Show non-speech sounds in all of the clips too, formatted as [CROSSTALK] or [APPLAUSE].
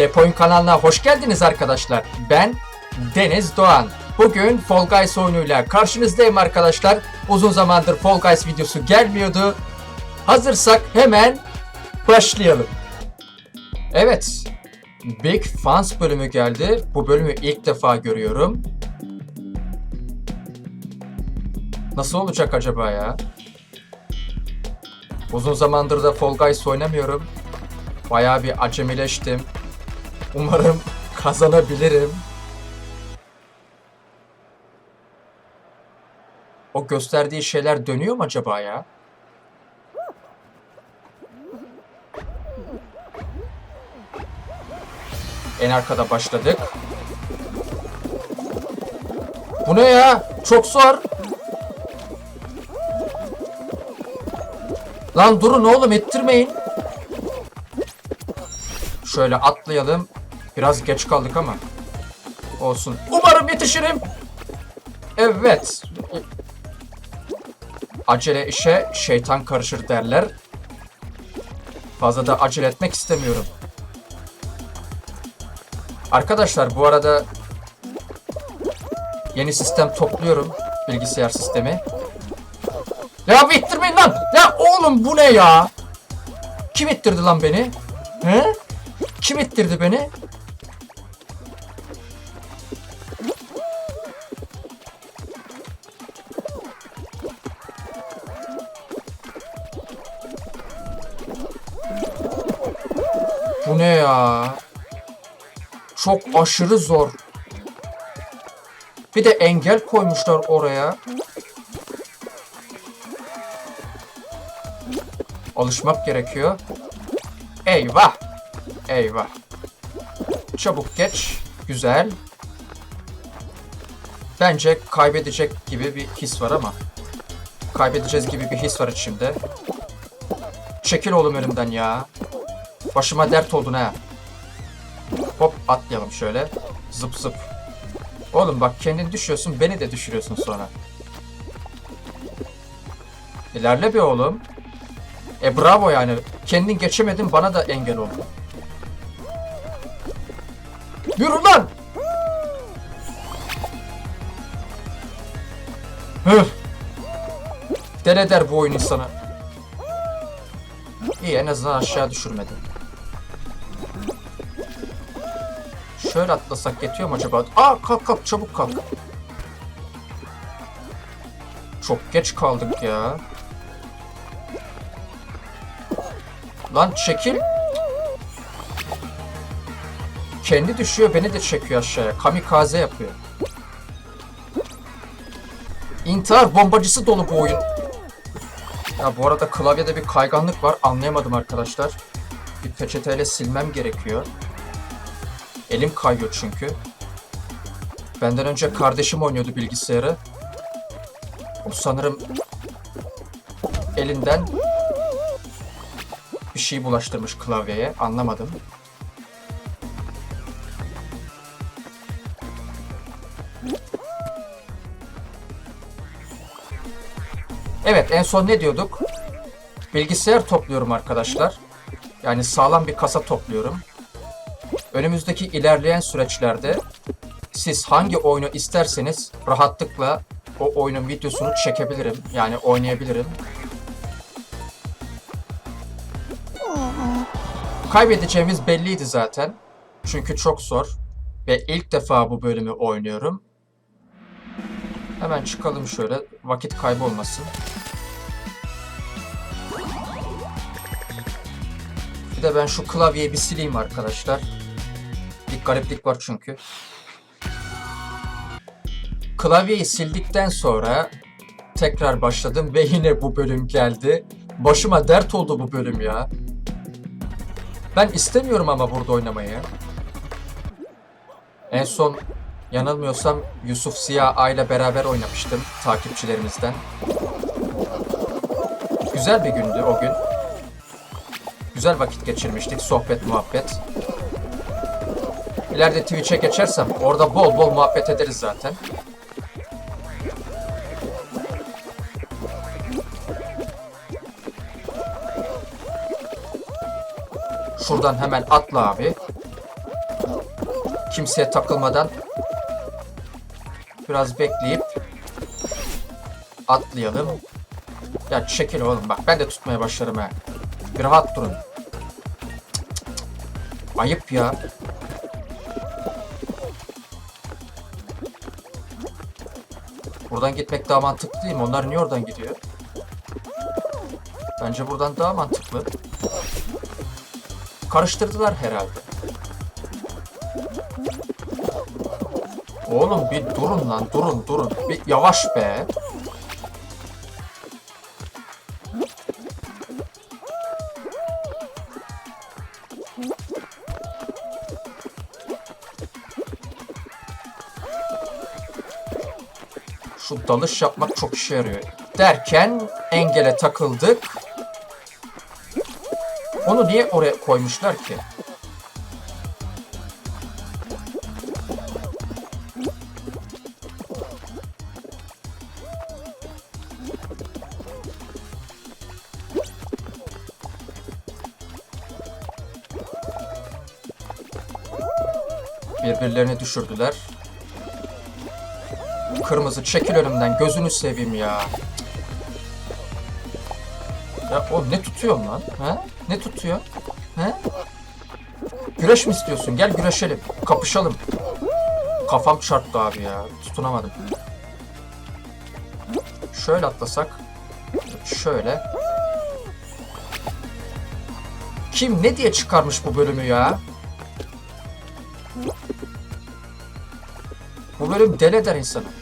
Depoyun kanalına hoş geldiniz arkadaşlar. Ben Deniz Doğan. Bugün Fall Guys oyunuyla karşınızdayım arkadaşlar. Uzun zamandır Fall Guys videosu gelmiyordu. Hazırsak hemen başlayalım. Evet. Big Fans bölümü geldi. Bu bölümü ilk defa görüyorum. Nasıl olacak acaba ya? Uzun zamandır da Fall Guys oynamıyorum. Bayağı bir acemileştim. Umarım kazanabilirim. O gösterdiği şeyler dönüyor mu acaba ya? En arkada başladık. Bu ne ya? Çok zor. Lan durun oğlum ettirmeyin. Şöyle atlayalım. Biraz geç kaldık ama. Olsun. Umarım yetişirim. Evet. Acele işe şeytan karışır derler. Fazla da acele etmek istemiyorum. Arkadaşlar bu arada yeni sistem topluyorum. Bilgisayar sistemi. Ya bir ittirmeyin lan. Ya oğlum bu ne ya? Kim ittirdi lan beni? He? Kim ittirdi beni? Bu ne ya? Çok aşırı zor. Bir de engel koymuşlar oraya. Alışmak gerekiyor. Eyvah. Eyvah. Çabuk geç. Güzel. Bence kaybedecek gibi bir his var ama. Kaybedeceğiz gibi bir his var içimde. Çekil oğlum önümden ya. Başıma dert oldun ha. Hop atlayalım şöyle. Zıp zıp. Oğlum bak kendin düşüyorsun beni de düşürüyorsun sonra. İlerle be oğlum. E bravo yani. Kendin geçemedin bana da engel oldu. Yürü lan! Hıh! Deli eder bu oyun insana. İyi en azından aşağı düşürmedi. Şöyle atlasak yetiyor mu acaba? Aa kalk kalk çabuk kalk. Çok geç kaldık ya. Lan çekil. Kendi düşüyor beni de çekiyor aşağıya. Kamikaze yapıyor. İntihar bombacısı dolu bu oyun. Ya bu arada klavyede bir kayganlık var. Anlayamadım arkadaşlar. Bir peçeteyle silmem gerekiyor. Elim kayıyor çünkü. Benden önce kardeşim oynuyordu bilgisayarı. O sanırım elinden bir şey bulaştırmış klavyeye. Anlamadım. Evet en son ne diyorduk? Bilgisayar topluyorum arkadaşlar. Yani sağlam bir kasa topluyorum. Önümüzdeki ilerleyen süreçlerde siz hangi oyunu isterseniz rahatlıkla o oyunun videosunu çekebilirim. Yani oynayabilirim. Kaybedeceğimiz belliydi zaten. Çünkü çok zor. Ve ilk defa bu bölümü oynuyorum. Hemen çıkalım şöyle. Vakit kaybolmasın. Bir de ben şu klavyeyi bir sileyim arkadaşlar. Bir gariplik var çünkü. Klavyeyi sildikten sonra tekrar başladım ve yine bu bölüm geldi. Başıma dert oldu bu bölüm ya. Ben istemiyorum ama burada oynamayı. En son yanılmıyorsam Yusuf Ziya ile beraber oynamıştım takipçilerimizden. Güzel bir gündü o gün. Güzel vakit geçirmiştik, sohbet, muhabbet. İleride Twitch'e geçersem orada bol bol muhabbet ederiz zaten. Şuradan hemen atla abi. Kimseye takılmadan biraz bekleyip atlayalım. Ya çekil oğlum bak ben de tutmaya başlarım ha. Bir rahat durun. Cık, cık, cık. Ayıp ya. Buradan gitmek daha mantıklı değil mi? Onlar niye oradan gidiyor? Bence buradan daha mantıklı. Karıştırdılar herhalde. Oğlum bir durun lan durun durun. Bir yavaş be. Şu dalış yapmak çok işe yarıyor. Derken engele takıldık. Onu niye oraya koymuşlar ki? Birbirlerini düşürdüler. Kırmızı çekil önümden gözünü seveyim ya. Ya o ne tutuyorsun lan? Ha? Ne tutuyor? Ha? Güreş mi istiyorsun? Gel güreşelim. Kapışalım. Kafam çarptı abi ya. Tutunamadım. Şöyle atlasak. Şöyle. Kim ne diye çıkarmış bu bölümü ya? Bu bölüm deli insanı.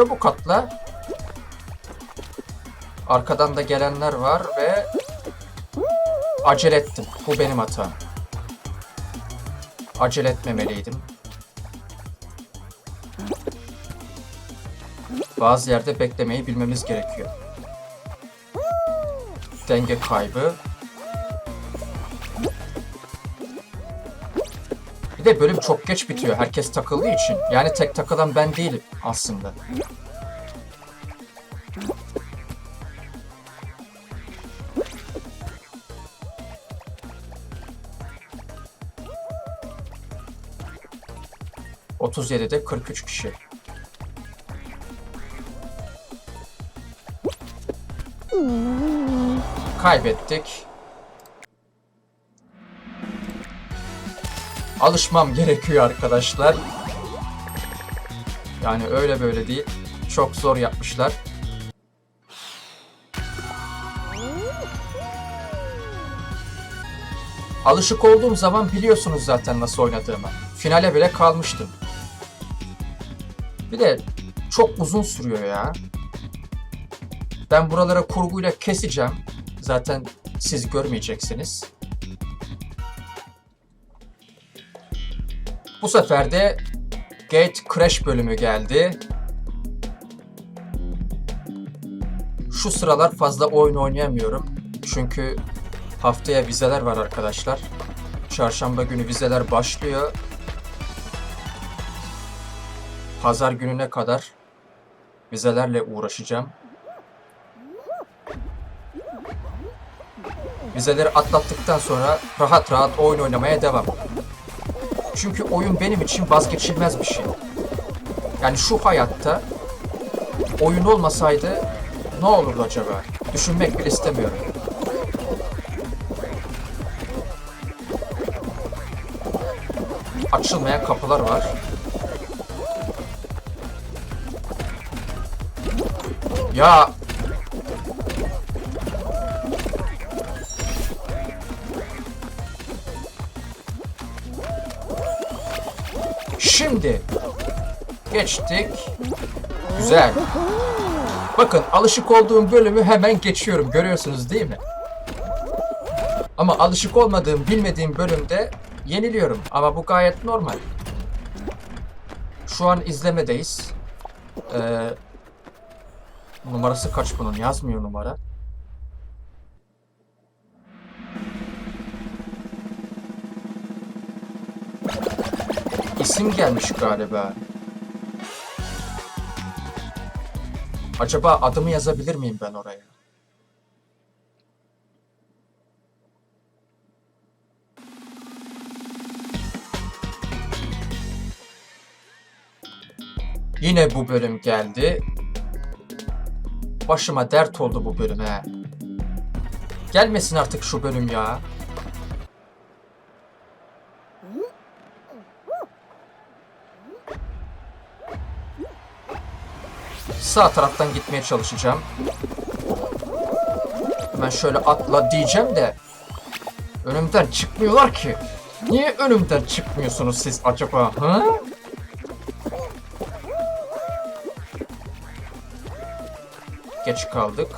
Çabuk atla. Arkadan da gelenler var ve acele ettim. Bu benim hatam. Acele etmemeliydim. Bazı yerde beklemeyi bilmemiz gerekiyor. Denge kaybı. Bir de bölüm çok geç bitiyor. Herkes takıldığı için. Yani tek takılan ben değilim aslında. ...37'de 43 kişi. Kaybettik. Alışmam gerekiyor arkadaşlar. Yani öyle böyle değil. Çok zor yapmışlar. Alışık olduğum zaman biliyorsunuz zaten nasıl oynadığımı. Finale bile kalmıştım. Bir de çok uzun sürüyor ya. Ben buralara kurguyla keseceğim. Zaten siz görmeyeceksiniz. Bu sefer de Gate Crash bölümü geldi. Şu sıralar fazla oyun oynayamıyorum. Çünkü haftaya vizeler var arkadaşlar. Çarşamba günü vizeler başlıyor. Pazar gününe kadar vizelerle uğraşacağım. Vizeleri atlattıktan sonra rahat rahat oyun oynamaya devam. Çünkü oyun benim için vazgeçilmez bir şey. Yani şu hayatta oyun olmasaydı ne olurdu acaba? Düşünmek bile istemiyorum. Açılmayan kapılar var. Ya Şimdi geçtik. Güzel. Bakın alışık olduğum bölümü hemen geçiyorum. Görüyorsunuz değil mi? Ama alışık olmadığım, bilmediğim bölümde yeniliyorum. Ama bu gayet normal. Şu an izlemedeyiz. Ee, numarası kaç bunun? Yazmıyor numara. İsim gelmiş galiba. Acaba adımı yazabilir miyim ben oraya? Yine bu bölüm geldi. Başıma dert oldu bu bölüm he. Gelmesin artık şu bölüm ya. Sağ taraftan gitmeye çalışacağım. Hemen şöyle atla diyeceğim de önümden çıkmıyorlar ki. Niye önümden çıkmıyorsunuz siz acaba? Ha? Geç kaldık.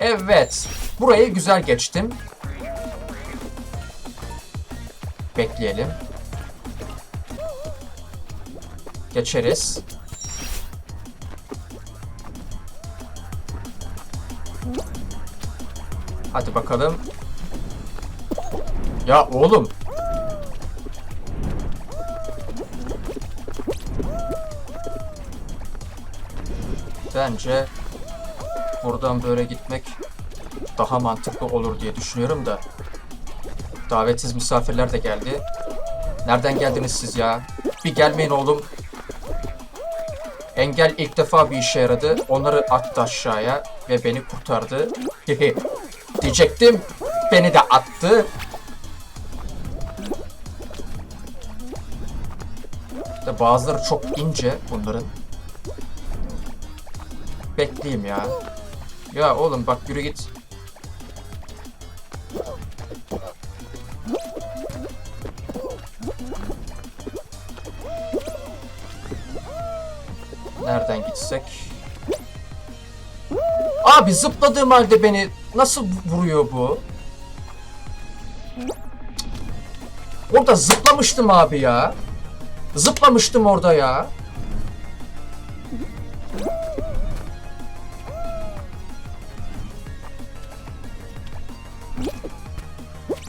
Evet. Burayı güzel geçtim. Bekleyelim. Geçeriz. Hadi bakalım. Ya oğlum. Bence buradan böyle gitmek daha mantıklı olur diye düşünüyorum da. Davetsiz misafirler de geldi. Nereden geldiniz siz ya? Bir gelmeyin oğlum. Engel ilk defa bir işe yaradı. Onları attı aşağıya ve beni kurtardı. Diyecektim. Beni de attı. De bazıları çok ince bunların. Bekleyeyim ya. Ya oğlum bak yürü git. Gitsek? Abi zıpladığım halde beni nasıl vuruyor bu? Orada zıplamıştım abi ya. Zıplamıştım orada ya.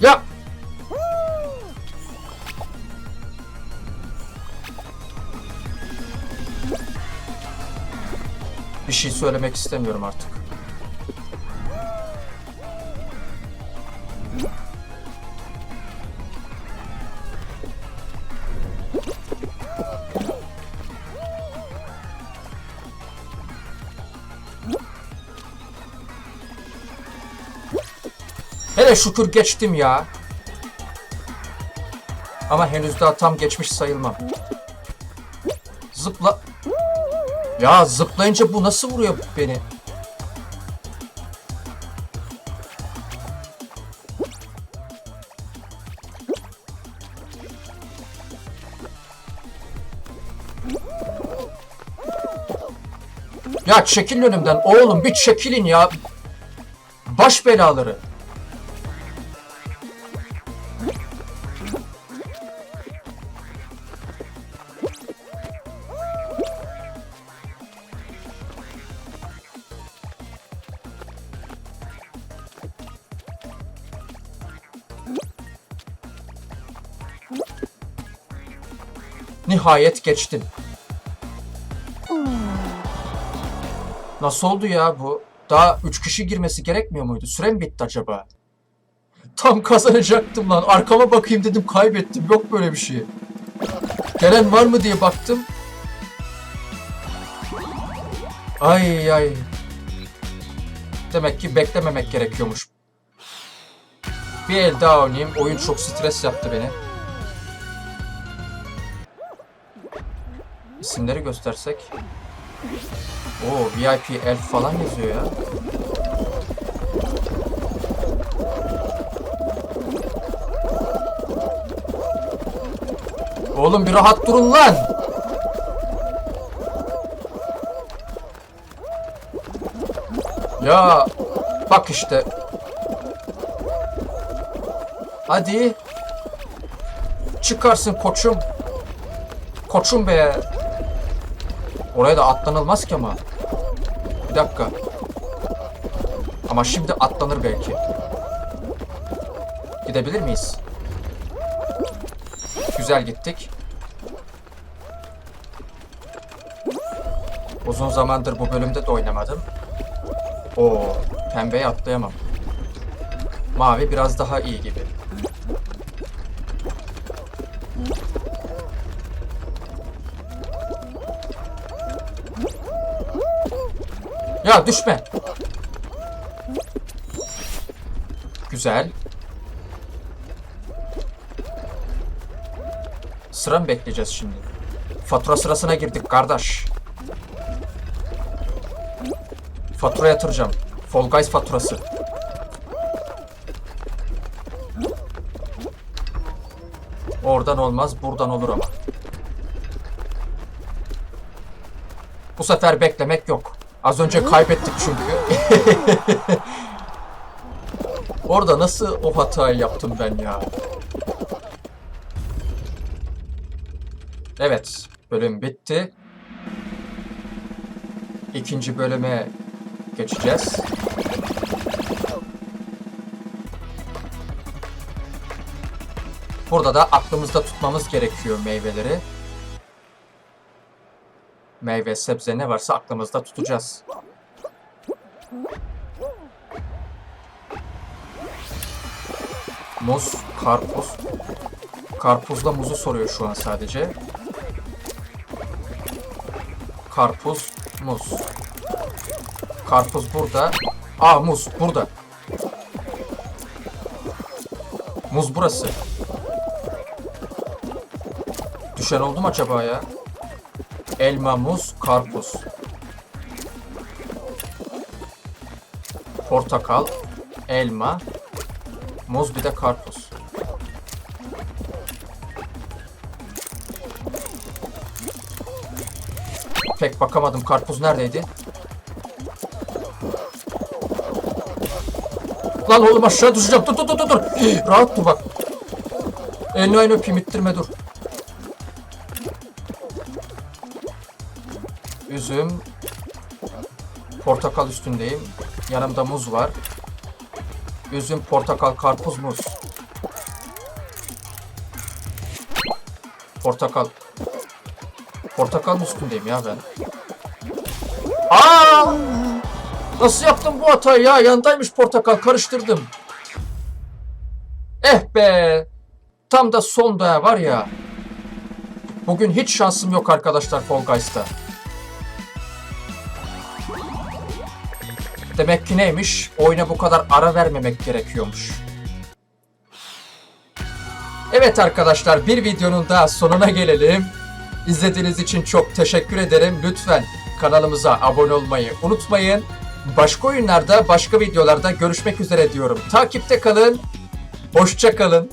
Ya şey söylemek istemiyorum artık. Hele şükür geçtim ya. Ama henüz daha tam geçmiş sayılmam. Zıpla... Ya zıplayınca bu nasıl vuruyor beni? Ya çekilin önümden oğlum bir çekilin ya. Baş belaları. Nihayet geçtim. Nasıl oldu ya bu? Daha 3 kişi girmesi gerekmiyor muydu? Süre mi bitti acaba? Tam kazanacaktım lan. Arkama bakayım dedim kaybettim. Yok böyle bir şey. Gelen var mı diye baktım. Ay ay. Demek ki beklememek gerekiyormuş. Bir el daha oynayayım. Oyun çok stres yaptı beni. İsimleri göstersek. Oo VIP elf falan yazıyor ya. Oğlum bir rahat durun lan. Ya bak işte. Hadi. Çıkarsın koçum. Koçum be. Oraya da atlanılmaz ki ama. Bir dakika. Ama şimdi atlanır belki. Gidebilir miyiz? Güzel gittik. Uzun zamandır bu bölümde de oynamadım. Oo, pembeye atlayamam. Mavi biraz daha iyi gibi. Ya düşme. Güzel. Sıra mı bekleyeceğiz şimdi? Fatura sırasına girdik kardeş. Fatura yatıracağım. Fall Guys faturası. Oradan olmaz, buradan olur ama. Bu sefer beklemek yok. Az önce kaybettik çünkü. [LAUGHS] Orada nasıl o hatayı yaptım ben ya? Evet, bölüm bitti. İkinci bölüme geçeceğiz. Burada da aklımızda tutmamız gerekiyor meyveleri. Meyve, sebze ne varsa aklımızda tutacağız. Muz, karpuz. Karpuzla muzu soruyor şu an sadece. Karpuz, muz. Karpuz burada. Aa muz burada. Muz burası. Düşen oldu mu acaba ya? Elma, muz, karpuz. Portakal, elma, muz bir de karpuz. Pek bakamadım karpuz neredeydi? Lan oğlum aşağı düşeceğim. Dur dur dur dur. [GASPS] Rahat dur bak. Elini aynı öpeyim ittirme dur. Üzüm. Portakal üstündeyim. Yanımda muz var. Üzüm, portakal, karpuz, muz. Portakal. Portakalın üstündeyim ya ben. Aa! Nasıl yaptım bu hatayı ya? Yandaymış portakal. Karıştırdım. Eh be. Tam da sonda var ya. Bugün hiç şansım yok arkadaşlar Fall Guys'ta. Demek ki neymiş? Oyuna bu kadar ara vermemek gerekiyormuş. Evet arkadaşlar bir videonun daha sonuna gelelim. İzlediğiniz için çok teşekkür ederim. Lütfen kanalımıza abone olmayı unutmayın. Başka oyunlarda, başka videolarda görüşmek üzere diyorum. Takipte kalın. Hoşça kalın.